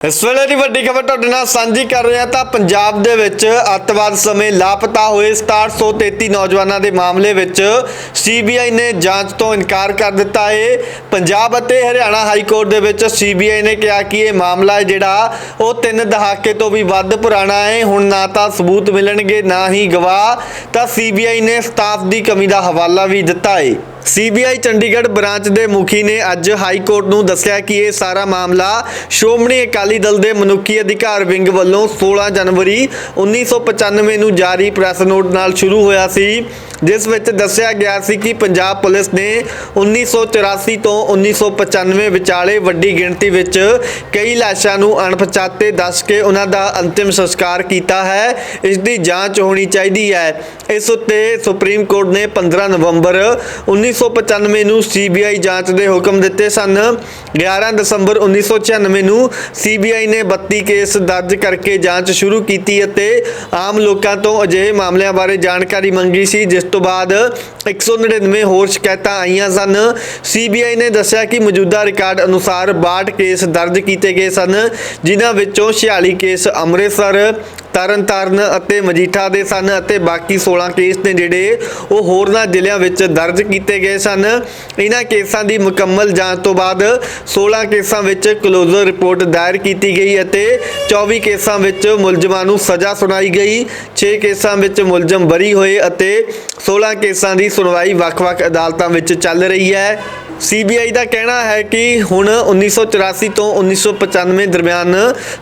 ਇਸ ਵੇਲੇ ਦੀ ਵੱਡੀ ਖਬਰ ਤੁਹਾਡੇ ਨਾਲ ਸਾਂਝੀ ਕਰ ਰਿਹਾ ਤਾਂ ਪੰਜਾਬ ਦੇ ਵਿੱਚ ਅੱਤਵਾਦ ਸਮੇਂ ਲਾਪਤਾ ਹੋਏ 6733 ਨੌਜਵਾਨਾਂ ਦੇ ਮਾਮਲੇ ਵਿੱਚ ਸੀਬੀਆਈ ਨੇ ਜਾਂਚ ਤੋਂ ਇਨਕਾਰ ਕਰ ਦਿੱਤਾ ਹੈ ਪੰਜਾਬ ਅਤੇ ਹਰਿਆਣਾ ਹਾਈ ਕੋਰਟ ਦੇ ਵਿੱਚ ਸੀਬੀਆਈ ਨੇ ਕਿਹਾ ਕਿ ਇਹ ਮਾਮਲਾ ਹੈ ਜਿਹੜਾ ਉਹ ਤਿੰਨ ਦਹਾਕੇ ਤੋਂ ਵੀ ਵੱਧ ਪੁਰਾਣਾ ਹੈ। ਹੁਣ ਨਾ ਤਾਂ ਸਬੂਤ ਮਿਲਣਗੇ, ਨਾ ਹੀ ਗਵਾਹ। ਤਾਂ ਸੀਬੀਆਈ ਨੇ ਸਟਾਫ ਦੀ ਕਮੀ ਦਾ ਹਵਾਲਾ ਵੀ ਦਿੱਤਾ ਹੈ ਸੀਬੀਆਈ ਚੰਡੀਗੜ੍ਹ ਬ੍ਰਾਂਚ ਦੇ ਮੁਖੀ ਨੇ ਅੱਜ ਹਾਈ ਕੋਰਟ ਨੂੰ ਦੱਸਿਆ ਕਿ ਇਹ ਸਾਰਾ ਮਾਮਲਾ ਸ਼੍ਰੋਮਣੀ ਅਕਾਲੀ ਦਲ ਦੇ ਮਨੁੱਖੀ ਅਧਿਕਾਰ ਵਿੰਗ ਵੱਲੋਂ 16 ਜਨਵਰੀ 1995 ਨੂੰ ਜਾਰੀ ਪ੍ਰੈਸ ਨੋਟ ਨਾਲ ਸ਼ੁਰੂ ਹੋਇਆ ਸੀ। ਜਿਸ ਵਿੱਚ ਦੱਸਿਆ ਗਿਆ ਸੀ ਕਿ ਪੰਜਾਬ ਪੁਲਿਸ ਨੇ 1984 ਤੋਂ 1995 ਵਿਚਾਲੇ ਵੱਡੀ ਗਿਣਤੀ ਵਿੱਚ ਕਈ ਲਾਸ਼ਾਂ ਨੂੰ ਅਣਪਛਾਤੇ ਦੱਸ ਕੇ ਉਹਨਾਂ ਦਾ ਅੰਤਿਮ ਸੰਸਕਾਰ ਕੀਤਾ ਹੈ। ਇਸ ਦੀ ਜਾਂਚ ਹੋਣੀ ਚਾਹੀਦੀ ਹੈ। ਇਸ ਉੱਤੇ ਸੁਪਰੀਮ ਕੋਰਟ ਨੇ 15 ਨਵੰਬਰ 1995 ਨੂੰ ਸੀਬੀਆਈ ਜਾਂਚ ਦੇ ਹੁਕਮ ਦਿੱਤੇ ਸਨ। 11 ਦਸੰਬਰ 1996 ਨੂੰ ਸੀਬੀਆਈ ਨੇ 32 ਕੇਸ ਦਰਜ ਕਰਕੇ ਜਾਂਚ ਸ਼ੁਰੂ ਕੀਤੀ ਅਤੇ ਆਮ ਲੋਕਾਂ ਤੋਂ ਅਜਿਹੇ ਮਾਮਲਿਆਂ ਬਾਰੇ ਜਾਣਕਾਰੀ ਮੰਗੀ ਸੀ, ਜਿਸ ਤੋਂ ਬਾਅਦ 199 ਹੋਰ ਸ਼ਿਕਾਇਤਾਂ ਆਈਆਂ ਸਨ। ਸੀਬੀਆਈ ਨੇ ਦੱਸਿਆ ਕਿ ਮੌਜੂਦਾ ਰਿਕਾਰਡ ਅਨੁਸਾਰ 62 ਕੇਸ ਦਰਜ ਕੀਤੇ ਗਏ ਸਨ, ਜਿਨ੍ਹਾਂ ਵਿੱਚੋਂ 46 ਕੇਸ ਅੰਮ੍ਰਿਤਸਰ ਤਰਨਤਾਰਨ ਅਤੇ ਮਜੀਠਾ ਦੇ ਸਨ ਅਤੇ ਬਾਕੀ 16 ਕੇਸ ਨੇ ਜਿਹੜੇ ਉਹ ਹੋਰਨਾਂ ਜ਼ਿਲ੍ਹਿਆਂ ਵਿੱਚ ਦਰਜ ਕੀਤੇ ਗਏ ਸਨ। ਇਹਨਾਂ ਕੇਸਾਂ ਦੀ ਮੁਕੰਮਲ ਜਾਂਚ ਤੋਂ ਬਾਅਦ 16 ਕੇਸਾਂ ਵਿੱਚ ਕਲੋਜ਼ਰ ਰਿਪੋਰਟ ਦਾਇਰ ਕੀਤੀ ਗਈ ਅਤੇ 24 ਕੇਸਾਂ ਵਿੱਚ ਮੁਲਜ਼ਮਾਂ ਨੂੰ ਸਜ਼ਾ ਸੁਣਾਈ ਗਈ। 6 ਕੇਸਾਂ ਵਿੱਚ ਮੁਲਜ਼ਮ ਬਰੀ ਹੋਏ ਅਤੇ 16 ਕੇਸਾਂ ਦੀ ਸੁਣਵਾਈ ਵੱਖ-ਵੱਖ ਅਦਾਲਤਾਂ ਵਿੱਚ ਚੱਲ ਰਹੀ ਹੈ। ਸੀਬੀਆਈ ਦਾ ਕਹਿਣਾ ਹੈ ਕਿ ਹੁਣ 1984 ਤੋਂ 1995 ਦਰਮਿਆਨ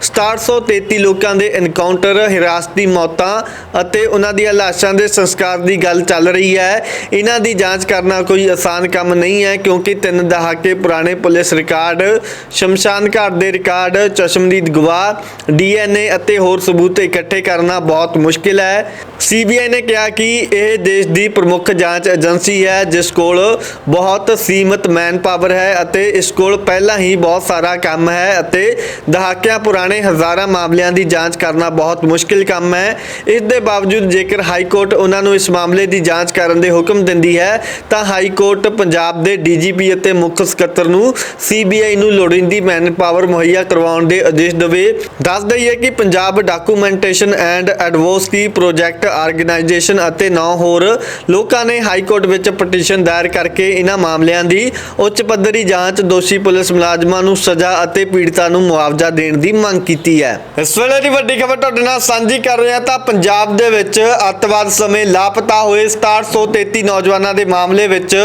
6733 ਲੋਕਾਂ ਦੇ ਐਨਕਾਊਂਟਰ ਹਿਰਾਸਤੀ ਮੌਤਾਂ ਅਤੇ ਉਹਨਾਂ ਦੀਆਂ ਲਾਸ਼ਾਂ ਦੇ ਸੰਸਕਾਰ ਦੀ ਗੱਲ ਚੱਲ ਰਹੀ ਹੈ। ਇਹਨਾਂ ਦੀ ਜਾਂਚ ਕਰਨਾ ਕੋਈ ਆਸਾਨ ਕੰਮ ਨਹੀਂ ਹੈ ਕਿਉਂਕਿ ਤਿੰਨ ਦਹਾਕੇ ਪੁਰਾਣੇ ਪੁਲਿਸ ਰਿਕਾਰਡ, ਸ਼ਮਸ਼ਾਨ ਘਾਟ ਦੇ ਰਿਕਾਰਡ, ਚਸ਼ਮਦੀਦ ਗਵਾਹ, ਡੀਐਨਏ ਅਤੇ ਹੋਰ ਸਬੂਤ ਇਕੱਠੇ ਕਰਨਾ ਬਹੁਤ ਮੁਸ਼ਕਿਲ ਹੈ। ਸੀਬੀਆਈ ਨੇ ਕਿਹਾ ਕਿ ਇਹ ਦੇਸ਼ ਦੀ ਪ੍ਰਮੁੱਖ ਜਾਂਚ ਏਜੰਸੀ ਹੈ, ਜਿਸ ਕੋਲ ਬਹੁਤ ਸੀਮਤ ਮੈਨ ਪਾਵਰ ਹੈ ਅਤੇ ਇਸ ਕੋਲ ਪਹਿਲਾਂ ਹੀ ਬਹੁਤ ਸਾਰਾ ਕੰਮ ਹੈ ਅਤੇ ਦਹਾਕਿਆਂ ਪੁਰਾਣੇ ਹਜ਼ਾਰਾਂ ਮਾਮਲਿਆਂ ਦੀ ਜਾਂਚ ਕਰਨਾ ਬਹੁਤ ਮੁਸ਼ਕਿਲ ਕੰਮ ਹੈ। ਇਸ ਦੇ ਬਾਵਜੂਦ ਜੇਕਰ ਹਾਈ ਕੋਰਟ ਉਹਨਾਂ ਨੂੰ ਇਸ ਮਾਮਲੇ ਦੀ ਜਾਂਚ ਕਰਨ ਦੇ ਹੁਕਮ ਦਿੰਦੀ ਹੈ, ਤਾਂ ਹਾਈ ਕੋਰਟ ਪੰਜਾਬ ਦੇ ਡੀਜੀਪੀ ਅਤੇ ਮੁੱਖ ਸਕੱਤਰ ਨੂੰ ਸੀਬੀਆਈ ਨੂੰ ਲੋੜੀਂਦੀ ਮੈਨ ਪਾਵਰ ਮੁਹੱਈਆ ਕਰਵਾਉਣ ਦੇ ਆਦੇਸ਼ ਦੇਵੇ। ਦੱਸ ਦਈਏ ਕਿ Punjab documentation and advocacy project organisation ਅਤੇ ਨੌ ਹੋਰ ਲੋਕਾਂ ਨੇ ਹਾਈ ਕੋਰਟ ਵਿੱਚ ਪਟੀਸ਼ਨ ਦਾਇਰ ਕਰਕੇ ਇਹਨਾਂ ਮਾਮਲਿਆਂ ਦੀ ਉੱਚ ਪੱਧਰੀ ਜਾਂਚ ਦੋਸ਼ੀ ਪੁਲਿਸ ਮੁਲਾਜ਼ਮਾਂ ਨੂੰ ਸਜ਼ਾ ਅਤੇ ਪੀੜਤਾਂ ਨੂੰ ਮੁਆਵਜ਼ਾ ਦੇਣ ਦੀ ਮੰਗ ਕੀਤੀ ਹੈ। ਇਸ ਵੇਲੇ ਦੀ ਵੱਡੀ ਖਬਰ ਤੁਹਾਡੇ ਨਾਲ ਸਾਂਝੀ ਕਰ ਰਹੇ ਹਾਂ ਤਾਂ ਪੰਜਾਬ ਦੇ ਵਿੱਚ ਅੱਤਵਾਦ ਸਮੇਂ ਲਾਪਤਾ ਹੋਏ 6733 ਨੌਜਵਾਨਾਂ ਦੇ ਮਾਮਲੇ ਵਿੱਚ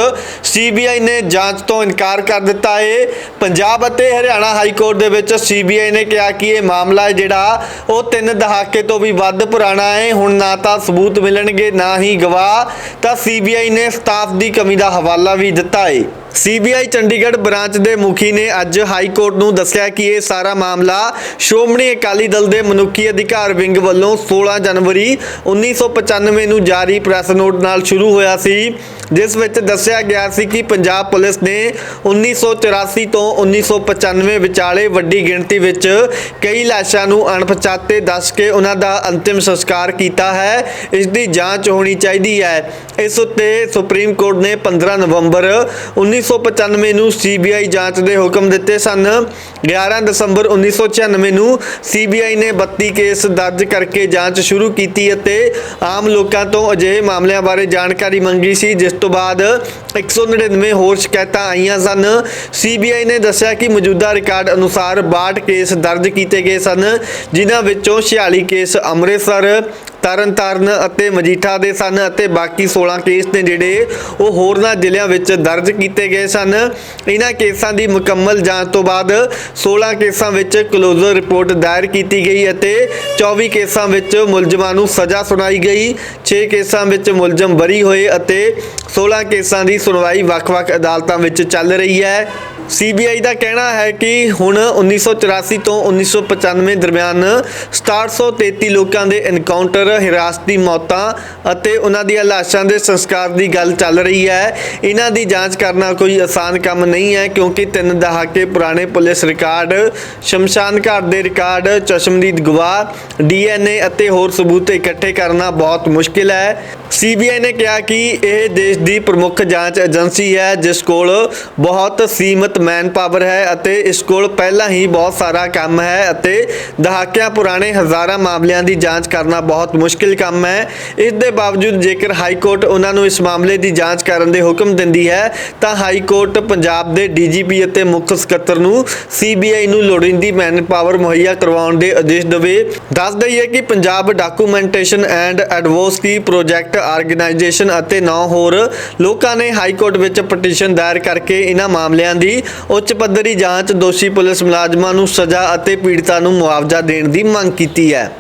ਸੀਬੀਆਈ ਨੇ ਜਾਂਚ ਤੋਂ ਇਨਕਾਰ ਕਰ ਦਿੱਤਾ ਹੈ ਪੰਜਾਬ ਅਤੇ ਹਰਿਆਣਾ ਹਾਈ ਕੋਰਟ ਦੇ ਵਿੱਚ ਸੀਬੀਆਈ ਨੇ ਕਿਹਾ ਕਿ ਇਹ ਮਾਮਲਾ ਹੈ ਜਿਹੜਾ ਉਹ ਤਿੰਨ ਦਹਾਕੇ ਤੋਂ ਵੀ ਵੱਧ ਪੁਰਾਣਾ ਹੈ ਹੁਣ ਨਾ ਤਾਂ ਸਬੂਤ ਮਿਲਣਗੇ, ਨਾ ਹੀ ਗਵਾਹ। ਤਾਂ ਸੀਬੀਆਈ ਨੇ ਸਟਾਫ ਦੀ ਕਮੀ ਦਾ ਹਵਾਲਾ ਵੀ ਦਿੱਤਾ ਹੈ ਸੀਬੀਆਈ ਚੰਡੀਗੜ੍ਹ ਬ੍ਰਾਂਚ ਦੇ ਮੁਖੀ ਨੇ ਅੱਜ ਹਾਈ ਕੋਰਟ ਨੂੰ ਦੱਸਿਆ ਕਿ ਇਹ ਸਾਰਾ ਮਾਮਲਾ ਸ਼੍ਰੋਮਣੀ ਅਕਾਲੀ ਦਲ ਦੇ ਮਨੁੱਖੀ ਅਧਿਕਾਰ ਵਿੰਗ ਵੱਲੋਂ 16 ਜਨਵਰੀ 1995 ਨੂੰ ਜਾਰੀ ਪ੍ਰੈਸ ਨੋਟ ਨਾਲ ਸ਼ੁਰੂ ਹੋਇਆ ਸੀ, ਜਿਸ ਵਿੱਚ ਦੱਸਿਆ ਗਿਆ ਸੀ ਕਿ ਪੰਜਾਬ ਪੁਲਿਸ ਨੇ 1984 ਤੋਂ 1995 ਵਿਚਾਲੇ ਵੱਡੀ ਗਿਣਤੀ ਵਿੱਚ ਕਈ ਲਾਸ਼ਾਂ ਨੂੰ ਅਣਪਛਾਤੇ ਦੱਸ ਕੇ ਉਹਨਾਂ ਦਾ ਅੰਤਿਮ ਸੰਸਕਾਰ ਕੀਤਾ ਹੈ। ਇਸ ਦੀ ਜਾਂਚ ਹੋਣੀ ਚਾਹੀਦੀ ਹੈ। ਇਸ ਉੱਤੇ ਸੁਪਰੀਮ ਕੋਰਟ ਨੇ 15 ਨਵੰਬਰ 1995 ਨੂੰ ਸੀਬੀਆਈ ਜਾਂਚ ਦੇ ਹੁਕਮ ਦਿੱਤੇ ਸਨ। 11 ਦਸੰਬਰ 1996 ਨੂੰ ਸੀਬੀਆਈ ਨੇ 32 ਕੇਸ ਦਰਜ ਕਰਕੇ ਜਾਂਚ ਸ਼ੁਰੂ ਕੀਤੀ ਅਤੇ ਆਮ ਲੋਕਾਂ ਤੋਂ ਅਜਿਹੇ ਮਾਮਲਿਆਂ ਬਾਰੇ ਜਾਣਕਾਰੀ ਮੰਗੀ ਸੀ, ਜਿਸ ਤੋਂ ਬਾਅਦ 199 ਹੋਰ ਸ਼ਿਕਾਇਤਾਂ ਆਈਆਂ ਸਨ। ਸੀਬੀਆਈ ਨੇ ਦੱਸਿਆ ਕਿ ਮੌਜੂਦਾ ਰਿਕਾਰਡ ਅਨੁਸਾਰ 62 ਕੇਸ ਦਰਜ ਕੀਤੇ ਗਏ ਸਨ, ਜਿਨ੍ਹਾਂ ਵਿੱਚੋਂ 46 ਕੇਸ ਅੰਮ੍ਰਿਤਸਰ ਤਰਨਤਾਰਨ ਅਤੇ ਮਜੀਠਾ ਦੇ ਸਨ ਅਤੇ ਬਾਕੀ 16 ਕੇਸ ਨੇ ਜਿਹੜੇ ਉਹ ਹੋਰਨਾਂ ਜ਼ਿਲ੍ਹਿਆਂ ਵਿੱਚ ਦਰਜ ਕੀਤੇ ਗਏ ਸਨ। ਇਹਨਾਂ ਕੇਸਾਂ ਦੀ ਮੁਕੰਮਲ ਜਾਂਚ ਤੋਂ ਬਾਅਦ 16 ਕੇਸਾਂ ਵਿੱਚ ਕਲੋਜ਼ਰ ਰਿਪੋਰਟ ਦਾਇਰ ਕੀਤੀ ਗਈ ਅਤੇ 24 ਕੇਸਾਂ ਵਿੱਚ ਮੁਲਜ਼ਮਾਂ ਨੂੰ ਸਜ਼ਾ ਸੁਣਾਈ ਗਈ। 6 ਕੇਸਾਂ ਵਿੱਚ ਮੁਲਜ਼ਮ ਬਰੀ ਹੋਏ ਅਤੇ 16 ਕੇਸਾਂ ਦੀ ਸੁਣਵਾਈ ਵੱਖ-ਵੱਖ ਅਦਾਲਤਾਂ ਵਿੱਚ ਚੱਲ ਰਹੀ ਹੈ। ਸੀਬੀਆਈ ਦਾ ਕਹਿਣਾ ਹੈ ਕਿ ਹੁਣ 1984 ਤੋਂ 1995 ਦਰਮਿਆਨ 6733 ਲੋਕਾਂ ਦੇ ਐਨਕਾਊਂਟਰ ਹਿਰਾਸਤੀ ਮੌਤਾਂ ਅਤੇ ਉਹਨਾਂ ਦੀਆਂ ਲਾਸ਼ਾਂ ਦੇ ਸੰਸਕਾਰ ਦੀ ਗੱਲ ਚੱਲ ਰਹੀ ਹੈ। ਇਹਨਾਂ ਦੀ ਜਾਂਚ ਕਰਨਾ ਕੋਈ ਆਸਾਨ ਕੰਮ ਨਹੀਂ ਹੈ ਕਿਉਂਕਿ ਤਿੰਨ ਦਹਾਕੇ ਪੁਰਾਣੇ ਪੁਲਿਸ ਰਿਕਾਰਡ, ਸ਼ਮਸ਼ਾਨ ਘਾਟ ਦੇ ਰਿਕਾਰਡ, ਚਸ਼ਮਦੀਦ ਗਵਾਹ, ਡੀਐਨਏ ਅਤੇ ਹੋਰ ਸਬੂਤ ਇਕੱਠੇ ਕਰਨਾ ਬਹੁਤ ਮੁਸ਼ਕਿਲ ਹੈ। ਸੀਬੀਆਈ ਨੇ ਕਿਹਾ ਕਿ ਇਹ ਦੇਸ਼ ਦੀ ਪ੍ਰਮੁੱਖ ਜਾਂਚ ਏਜੰਸੀ ਹੈ, ਜਿਸ ਕੋਲ ਬਹੁਤ ਸੀਮਤ ਸੀਮਤ ਮੈਨ ਪਾਵਰ ਹੈ ਅਤੇ ਇਸ ਕੋਲ ਪਹਿਲਾਂ ਹੀ ਬਹੁਤ ਸਾਰਾ ਕੰਮ ਹੈ ਅਤੇ ਦਹਾਕਿਆਂ ਪੁਰਾਣੇ ਹਜ਼ਾਰਾਂ ਮਾਮਲਿਆਂ ਦੀ ਜਾਂਚ ਕਰਨਾ ਬਹੁਤ ਮੁਸ਼ਕਿਲ ਕੰਮ ਹੈ। ਇਸ ਦੇ ਬਾਵਜੂਦ ਜੇਕਰ ਹਾਈ ਕੋਰਟ ਉਹਨਾਂ ਨੂੰ ਇਸ ਮਾਮਲੇ ਦੀ ਜਾਂਚ ਕਰਨ ਦੇ ਹੁਕਮ ਦਿੰਦੀ ਹੈ, ਤਾਂ ਹਾਈ ਕੋਰਟ ਪੰਜਾਬ ਦੇ ਡੀਜੀਪੀ ਅਤੇ ਮੁੱਖ ਸਕੱਤਰ ਨੂੰ ਸੀਬੀਆਈ ਨੂੰ ਲੋੜੀਂਦੀ ਮੈਨ ਪਾਵਰ ਮੁਹੱਈਆ ਕਰਵਾਉਣ ਦੇ ਆਦੇਸ਼ ਦੇਵੇ। ਦੱਸ ਦਈਏ ਕਿ Punjab documentation and advocacy project organisation ਅਤੇ ਨੌ ਹੋਰ ਲੋਕਾਂ ਨੇ ਹਾਈ ਕੋਰਟ ਵਿੱਚ ਪਟੀਸ਼ਨ ਦਾਇਰ ਕਰਕੇ ਇਹਨਾਂ ਮਾਮਲਿਆਂ ਦੀ ਉੱਚ ਪੱਧਰੀ ਜਾਂਚ, ਦੋਸ਼ੀ ਪੁਲਿਸ ਮੁਲਾਜ਼ਮਾਂ ਨੂੰ ਸਜ਼ਾ ਅਤੇ ਪੀੜਤਾਂ ਨੂੰ ਮੁਆਵਜ਼ਾ ਦੇਣ ਦੀ ਮੰਗ ਕੀਤੀ ਹੈ।